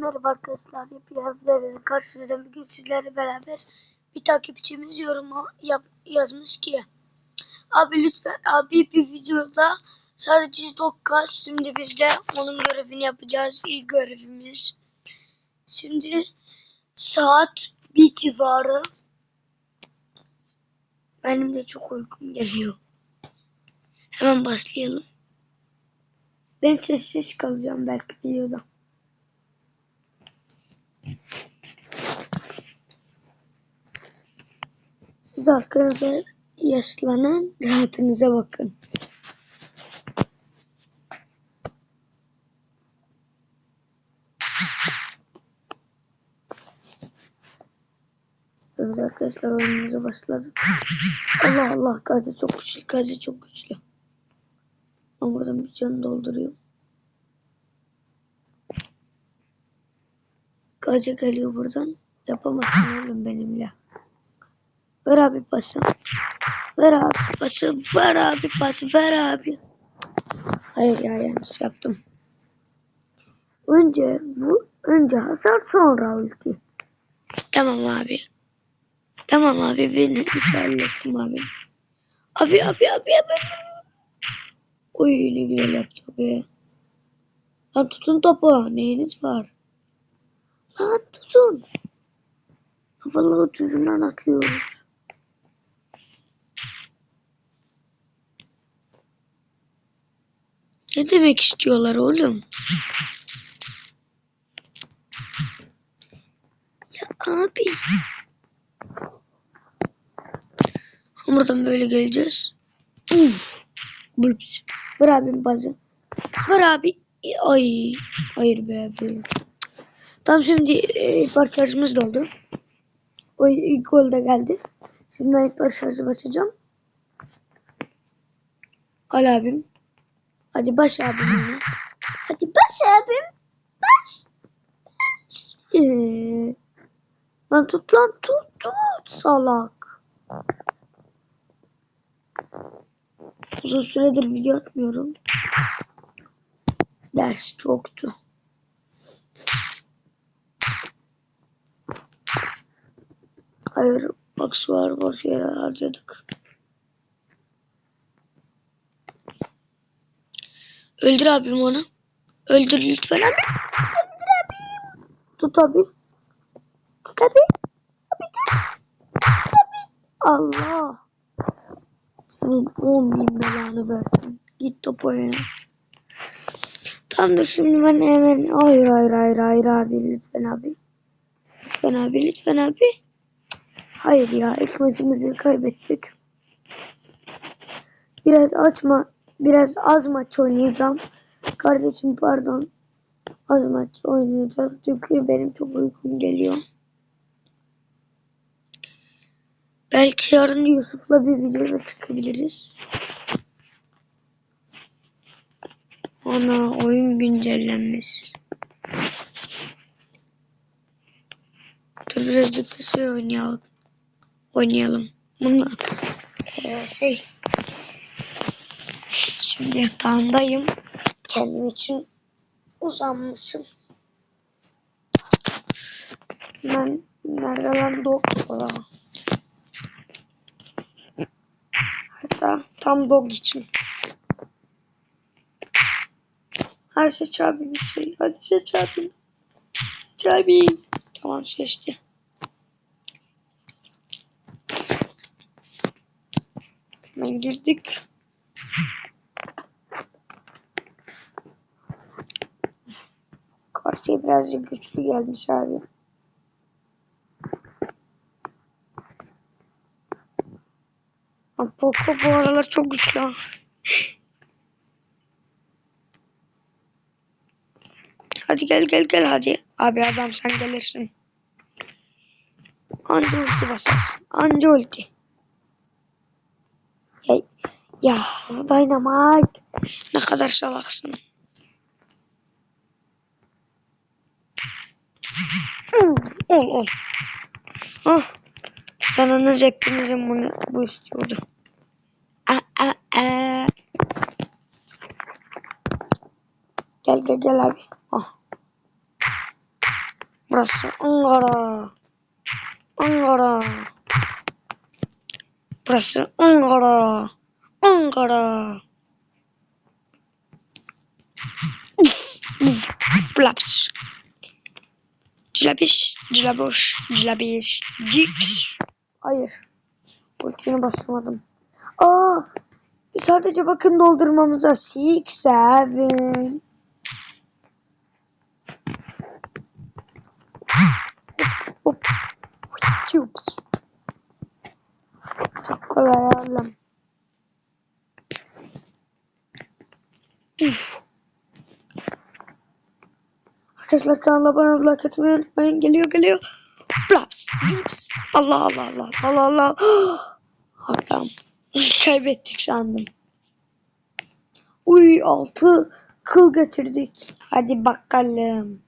Merhaba arkadaşlar. Yapılarla karşınızda bugün sizlerle beraber bir takipçimiz yoruma yap, yazmış ki Abi lütfen abi bir videoda sadece dokka şimdi biz de onun görevini yapacağız. İlk görevimiz. Şimdi saat bir civarı. Benim de çok uykum geliyor. Hemen başlayalım. Ben sessiz kalacağım belki videoda. Siz arkanıza yaslanan rahatınıza bakın. Evet arkadaşlar oyunumuza başladık. Allah Allah gazı çok güçlü gazı çok güçlü. Ben buradan bir can dolduruyorum. Gazı geliyor buradan. Yapamazsın oğlum benimle. Ver abi pası. Ver abi pası. Ver abi pası. Ver abi. Hayır ya yanlış yaptım. Önce bu önce hasar sonra ulti. Tamam abi. Tamam abi ben hiç hallettim abi. Abi abi abi abi. Oy ne güzel yaptı abi. Lan tutun topu. Neyiniz var? Lan tutun. Havalı ucuzundan atıyoruz. Ne demek istiyorlar oğlum? Ya abi. Buradan böyle geleceğiz. Uf. Ver abim bazı. Ver abi. Ay. Hayır be abi. Tam şimdi e, ilk şarjımız doldu. O ilk gol geldi. Şimdi ben ilk şarjı basacağım. Al abim. Hadi baş abim. yine. Hadi baş abim. Baş. Baş. Ee, lan tut lan tut tut salak. Uzun süredir video atmıyorum. Ders çoktu. Hayır, box var, boş yere harcadık. Öldür abim onu. Öldür lütfen abi. Öldür abi. Tut abi. Tut abi. Abi tut. Tut abi. Allah. Senin on bin belanı versin. Git top oyna. Tamam dur şimdi ben hemen. Hayır hayır hayır hayır abi lütfen abi. Lütfen abi lütfen abi. Hayır ya ilk kaybettik. Biraz açma, biraz az maç oynayacağım. Kardeşim pardon. Az maç oynayacağız çünkü benim çok uykum geliyor. Belki yarın Yusuf'la bir videoda çıkabiliriz. Ana oyun güncellenmiş. Dur biraz da şey oynayalım. Oynayalım. Bununla eee, şey şimdi yatağındayım. Kendim için uzanmışım. Ben nerede lan dog? Hatta tam dog için. Her seç abinin şey. Hadi abim. Seç abim. Tamam seçti. Hemen girdik. Karşıya birazcık güçlü gelmiş abi. Poco bu aralar çok güçlü. ha. Hadi gel gel gel hadi. Abi adam sen gelirsin. Anca ulti basarsın. Anca ulti. Ya, ya Dynamite. Ne kadar salaksın. Ol ol. Ah. Canını hepinizin bunu bu istiyordu. Aa, aa, aa. Gel gel gel abi. Ah. Burası Ankara. Ankara. Burası Ankara. Ankara. Blaps. Cilabiş, cilaboş, cilabiş, ciks. Hayır. Ultini basamadım. Aa! Sadece bakın doldurmamıza. Six, seven. Hop. Çok kolay oğlum. Üf. Arkadaşlar kanala abone olmayı like atmayı unutmayın. Geliyor geliyor. Flaps. Allah Allah Allah. Allah Allah. Ah, tamam. Kaybettik sandım. Uy altı kıl getirdik. Hadi bakalım.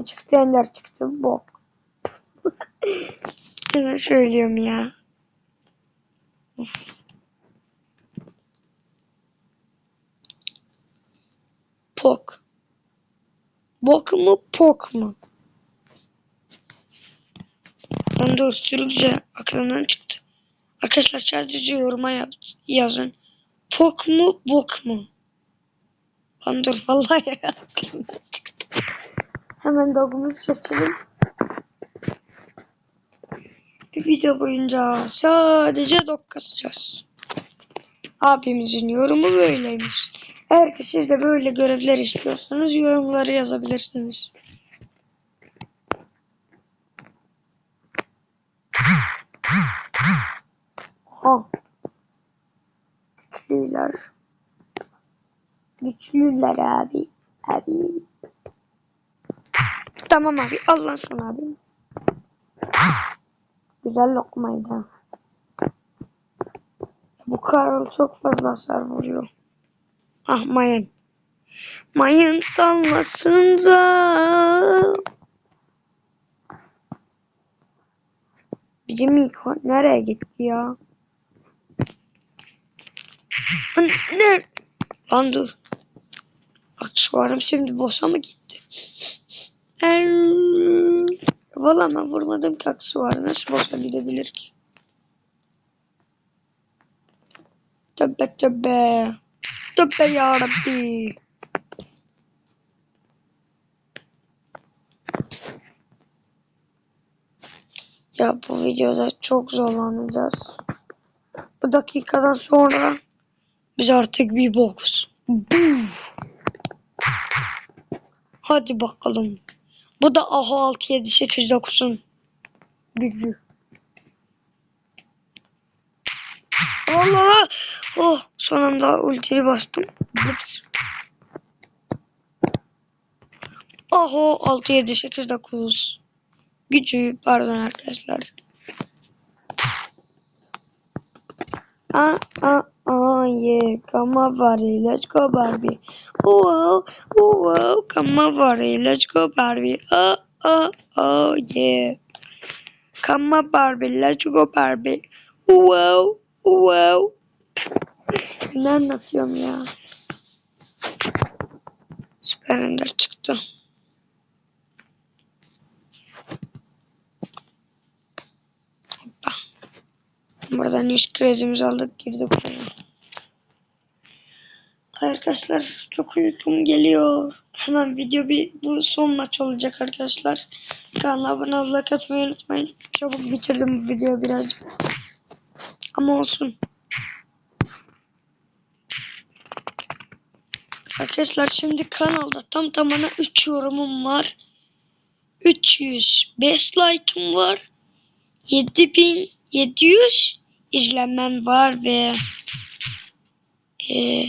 Ne çıktı ender çıktı bok. ne söylüyorum ya. Pok. Bok mu pok mu? Ben de aklımdan çıktı. Arkadaşlar sadece yoruma yap- yazın. Pok mu bok mu? Lan dur vallahi aklımdan çıktı. Hemen dogumuzu seçelim. Bir video boyunca sadece dog kasacağız. Abimizin yorumu böyleymiş. Eğer ki siz de böyle görevler istiyorsanız yorumları yazabilirsiniz. Ha. Güçlüler. Güçlüler abi. Abi. Tamam abi. Al lan sana abi. Güzel lokmaydı. Bu Karl çok fazla hasar vuruyor. Ah mayın. Mayın dalmasında. Bizim Miko nereye gitti ya? Nerede? Lan dur. Aksesuarım şimdi boşa mı gitti? Er... Valla ben vurmadım ki aksesuarı. Nasıl boşa gidebilir ki? Tövbe tövbe. Tövbe yarabbi. Ya bu videoda çok zorlanacağız. Bu dakikadan sonra biz artık bir boks. Buf. Hadi bakalım. Bu da AHO 6 7 8 9'un gücü. Allah! Oh, son anda ultiyi bastım. Ups. Aho 6 7 8 9 gücü pardon arkadaşlar. Aa aa aa yeah come Barbie let's go Barbie. Wow wow come on Barbie let's go Barbie. Oh oh oh yeah. Come on Barbie let's go Barbie. Wow wow. ne anlatıyorum ya? Süper Ender çıktı. Hoppa. Buradan 100 kredimizi aldık girdik oyuna. Arkadaşlar çok uykum geliyor. Hemen video bir bu son maç olacak arkadaşlar. Kanala abone olmayı like atmayı unutmayın. Çabuk bitirdim bu videoyu birazcık. Ama olsun. Arkadaşlar şimdi kanalda tam tamına 3 yorumum var. 305 like'ım var. 7700 izlenmem var ve e,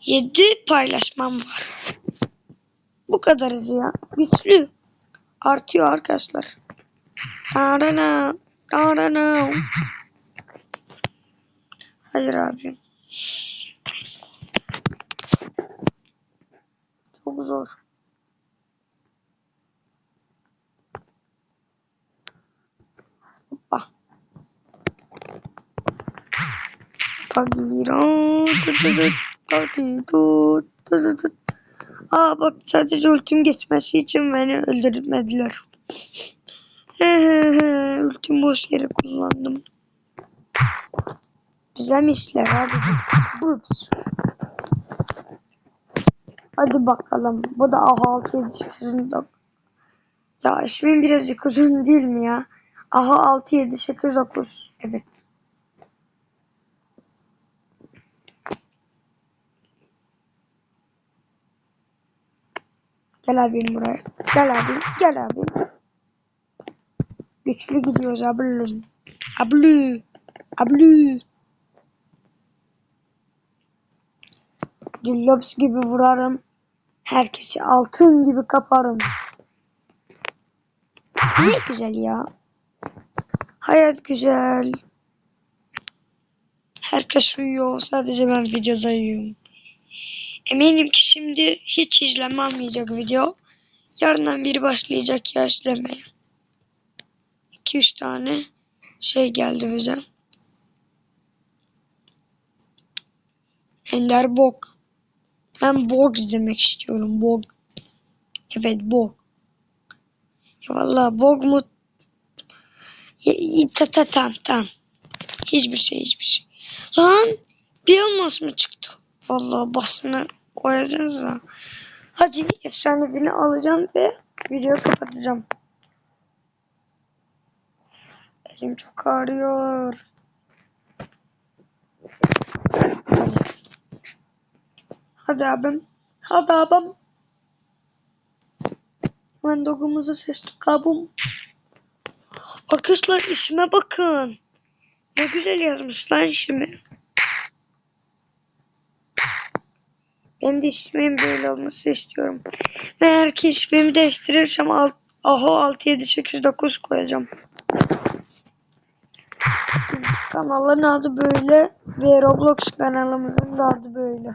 7 paylaşmam var. Bu kadarız ya. Güçlü. Artıyor arkadaşlar. Arana. Arana. Hayır abi. Çok zor. Hoppa. Tagira. Hadi tut. Aa bak sadece ultim geçmesi için beni öldürmediler. ultim boş yere kullandım. Bize mi işler abi? Burps. Hadi bakalım. Bu da aha 6 7 8 9. Ya ismin birazcık uzun değil mi ya? Aha 6 7 8 9. Evet. Gel abim buraya. Gel abim. Gel abim. Güçlü gidiyoruz abim. Ablu. Ablu. Dillops gibi vurarım. Herkesi altın gibi kaparım. Ne güzel ya. Hayat güzel. Herkes uyuyor. Sadece ben videoda uyuyorum. Eminim ki şimdi hiç izlenme almayacak video. Yarından biri başlayacak ya izlemeye. 2-3 tane şey geldi bize. Ender Bok. Ben Bog demek istiyorum. Bog. Evet Bog. Ya vallahi Bog mu? Ta, ta. Hiçbir şey hiçbir şey. Lan bir elmas mı çıktı? Vallahi basını koyacağız da. Hadi efsanevini alacağım ve videoyu kapatacağım. Elim çok ağrıyor. Hadi. Abim. Hadi abim. Hemen dogumuzu seçtik abim. Arkadaşlar isme bakın. Ne güzel yazmış lan ismi. Ben de ismimin böyle olması istiyorum. Ve eğer ki ismimi değiştirirsem alt, Aho 6, 7, 8, 9 koyacağım. Kanalın adı böyle ve Roblox kanalımızın da adı böyle.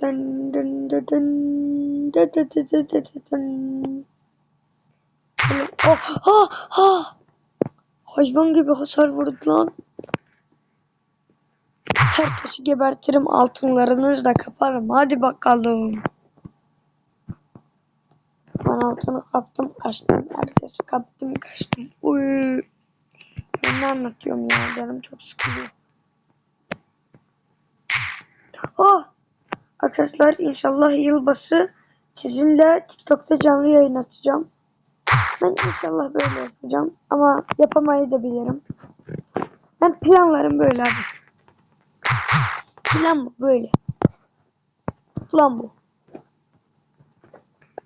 Dın dın dın dın dın dın dın dın dın dın Oh, ha, ha. Hayvan gibi hasar vurdu lan. Herkesi gebertirim altınlarınızı da kaparım. Hadi bakalım. Ben altını kaptım kaçtım. Herkesi kaptım kaçtım. Uy. Ben ne anlatıyorum ya canım çok sıkılıyor. Oh. Arkadaşlar inşallah yılbaşı sizinle TikTok'ta canlı yayın açacağım. Ben inşallah böyle yapacağım. Ama yapamayı da bilirim. Ben planlarım böyle abi. Plan bu böyle. Plan bu.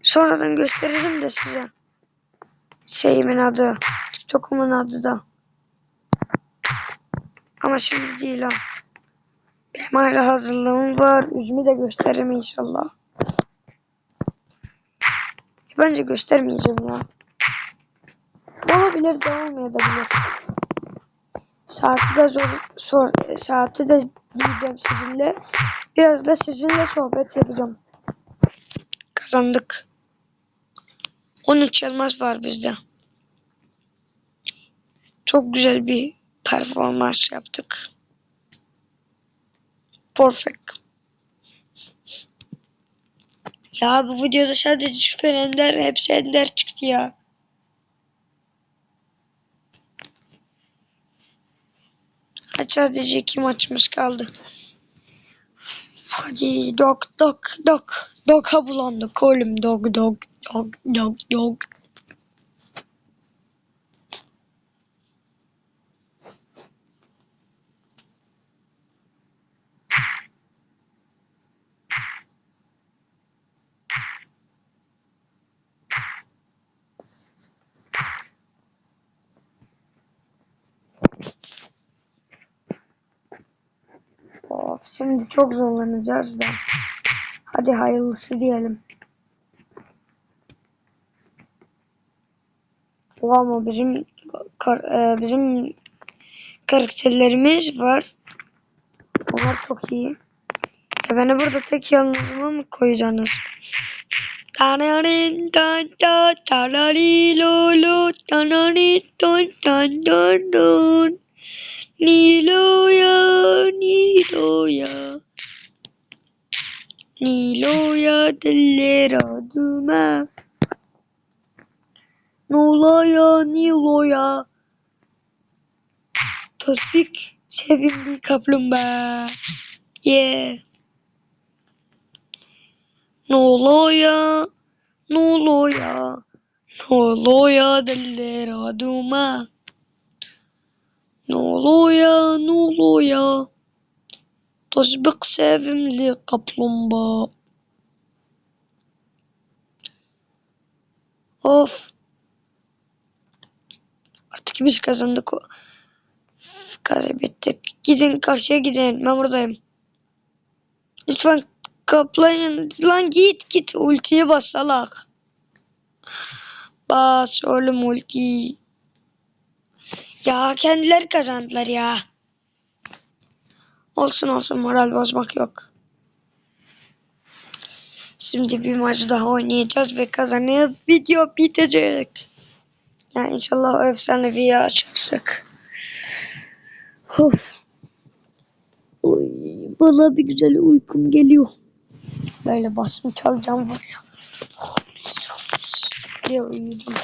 Sonradan gösteririm de size. Şeyimin adı. TikTok'umun adı da. Ama şimdi değil ha. Benim hala hazırlığım var. Yüzümü de gösteririm inşallah. Bence göstermeyeceğim ya. Olabilir de olmayabilir. Saati de zor, sor, saati de diyeceğim sizinle. Biraz da sizinle sohbet yapacağım. Kazandık. 13 elmas var bizde. Çok güzel bir performans yaptık. Perfect. Ya bu videoda sadece süper ender hepsi ender çıktı ya. Hadi sadece iki maçımız kaldı. Hadi dog dog dog. Dog'a bulandık oğlum dog dog dog dog dog. Of şimdi çok zorlanacağız da. Hadi hayırlısı diyelim. O ama bizim kar- e, bizim karakterlerimiz var. Onlar çok iyi. beni burada tek yalnızıma mı koyacaksınız? Tanarin tan ta tarari lo lo tanarin ton tan don don Niloya Niloya. Niloya dellera düme Nolaya Niloya. Tosbik sevimli kaplumbağa. Yeah. Noloya Noloya Noloya dellera düme Noloya Noloya Tosbik sevimli kaplumbağa Of Artık biz kazandık. Kaybettik. Gidin karşıya gidin. Ben buradayım. Lütfen kaplayın. Lan git git. Ultiye bas salak. Bas oğlum ulti. Ya kendileri kazandılar ya. Olsun olsun moral bozmak yok. Şimdi bir maç daha oynayacağız ve kazanıp video bitecek. Ya inşallah efsanevi açarsak. Of. Oy, vallahi bir güzel uykum geliyor. Böyle basım çalacağım var ya. diye uyuyacağım.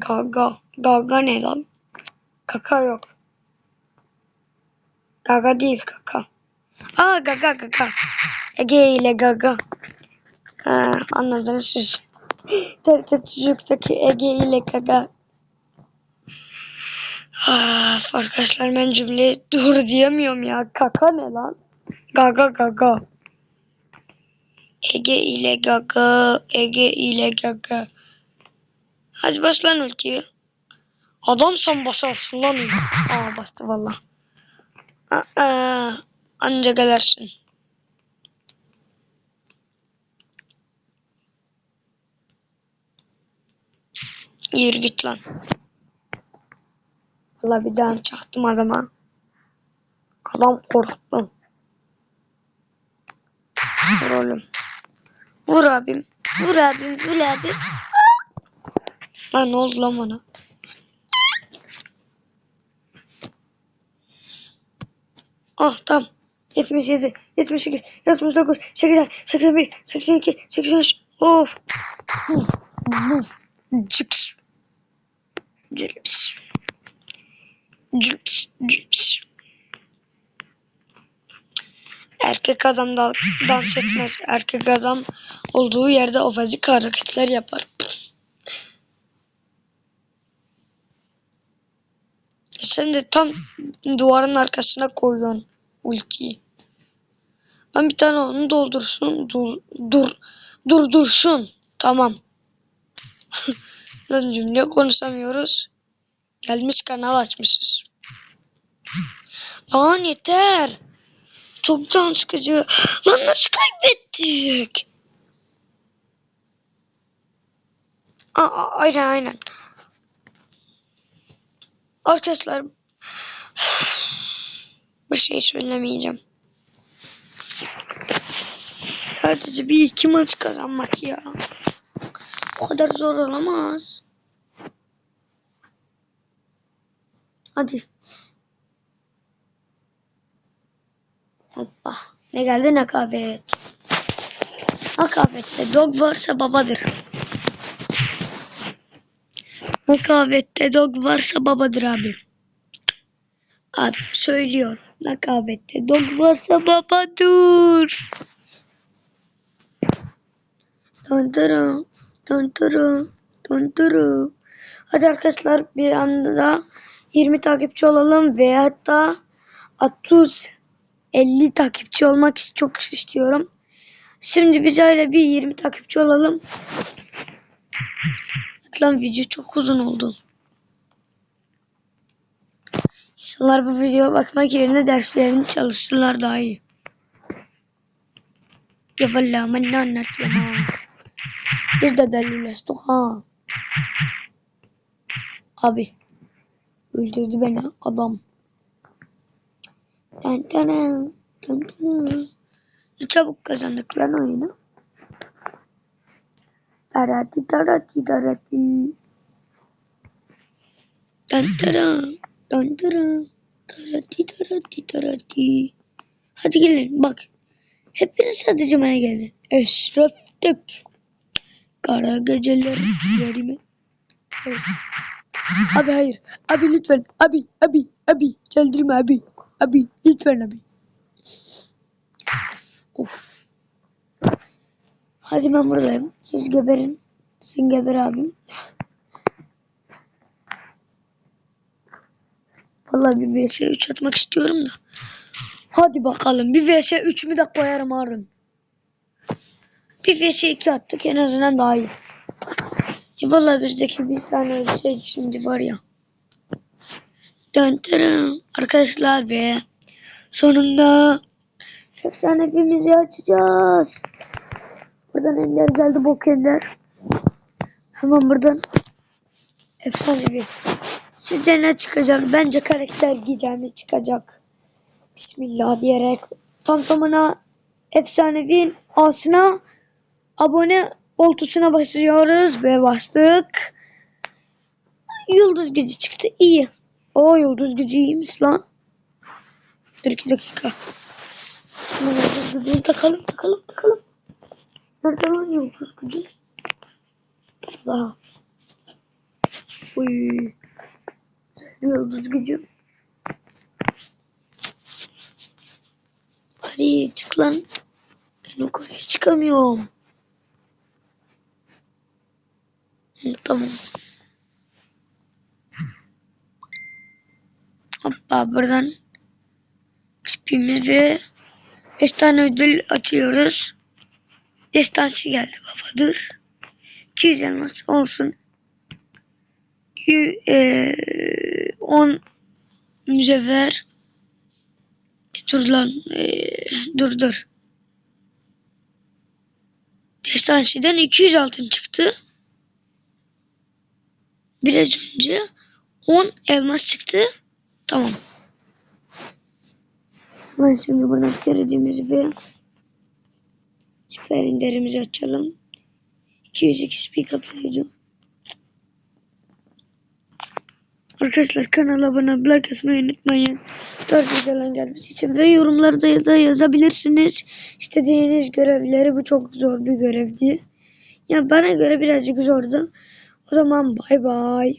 Gaga. Gaga ne lan? Kaka yok. Gaga değil kaka. Aa gaga gaga. Ege ile gaga. Ha, anladınız siz. TRT Çocuk'taki Ege ile gaga. Ah, arkadaşlar ben cümleyi doğru diyemiyorum ya. Kaka ne lan? Gaga gaga. Ege ile gaga. Ege ile gaga. Hadi bas lan ultiyi. Adamsan basarsın lan. Aa bastı valla. Aa, anca gelersin. Yürü git lan. Valla bir daha çaktım adama. Adam korktu. Vur oğlum. Vur abim. Vur abim. Vur abim. Lan ne oldu lan bana? Ah tam. 77, 78, 79, 80, 81, 82, 83. Of. Cips. Cips. Cips. Cips. Erkek adam da dans etmez. Erkek adam olduğu yerde ofacık hareketler yapar. Sen de tam duvarın arkasına koyuyorsun ultiyi. Lan bir tane onu doldursun. Dur, dur, dur dursun. Tamam. Lan cümle konuşamıyoruz. Gelmiş kanal açmışız. Lan yeter. Çok can sıkıcı. Lan nasıl kaybettik? Aa, aynen aynen. Arkadaşlar bir şey söylemeyeceğim. Sadece bir iki maç kazanmak ya. O kadar zor olamaz. Hadi. Hoppa. Ne geldi nakabet. Nakabette dog varsa babadır. Nakabette dog varsa babadır abi. Abi söylüyor. Nakabette dog varsa babadır. Döndürüm. Döndürüm. Döndürüm. Hadi arkadaşlar bir anda 20 takipçi olalım ve hatta 30 50 takipçi olmak çok istiyorum. Şimdi biz öyle bir 20 takipçi olalım. Lan video çok uzun oldu. İnsanlar bu videoya bakmak yerine derslerini çalışsınlar daha iyi. Ya vallahi ben ne anlatıyorum ha. Biz de delilleştik ha. Abi. Öldürdü beni adam. Tan tan tanan. Ne çabuk kazandık lan oyunu. Hadi gelin bak. Hepiniz satıcımaya gelin. Eşreftik. Kara geceler yerime. Evet. Abi hayır. Abi lütfen. Abi, abi, abi. Çeldirme abi. Abi, lütfen abi. Of. Hadi ben buradayım. Siz geberin. Sen geber abim. Vallahi bir vs 3 atmak istiyorum da. Hadi bakalım. Bir vs 3'ümü de koyarım ardın. Bir vs 2 attık en azından daha iyi. Ya vallahi bizdeki bir tane ölseydi şimdi var ya. Döntürüm. Arkadaşlar be. Sonunda efsanevimizi açacağız. Buradan Ender geldi bok Ender. Hemen buradan efsanevi. Sizce ne çıkacak? Bence karakter gizemli çıkacak. Bismillah diyerek tam tamına efsanevi asına abone oltusuna basıyoruz ve bastık. Yıldız gücü çıktı. iyi. O yıldız gücü iyiymiş lan. Dur iki dakika. Yıldız gücünü takalım takalım takalım. Nerede lan yıldız gücü? Daha. Uy. Yıldız gücü. Hadi çık lan. Ben yukarıya çıkamıyorum. Hı, tamam. Hoppa buradan XP'mizi 5 tane ödül açıyoruz. Destansı geldi baba dur. 200 elmas olsun. Yü- eee, 10 mücevher. Dur lan. eee, dur dur. Destansı'dan 200 altın çıktı. Biraz önce 10 elmas çıktı. Tamam. Ben şimdi buradan krediimizi ve süper indirimizi açalım. 200 XP kaplayıcı. Arkadaşlar kanala abone like atmayı unutmayın. Tarz videoların gelmesi için ve yorumlarda da yazabilirsiniz. İstediğiniz görevleri bu çok zor bir görevdi. Yani bana göre birazcık zordu. O zaman bay bay.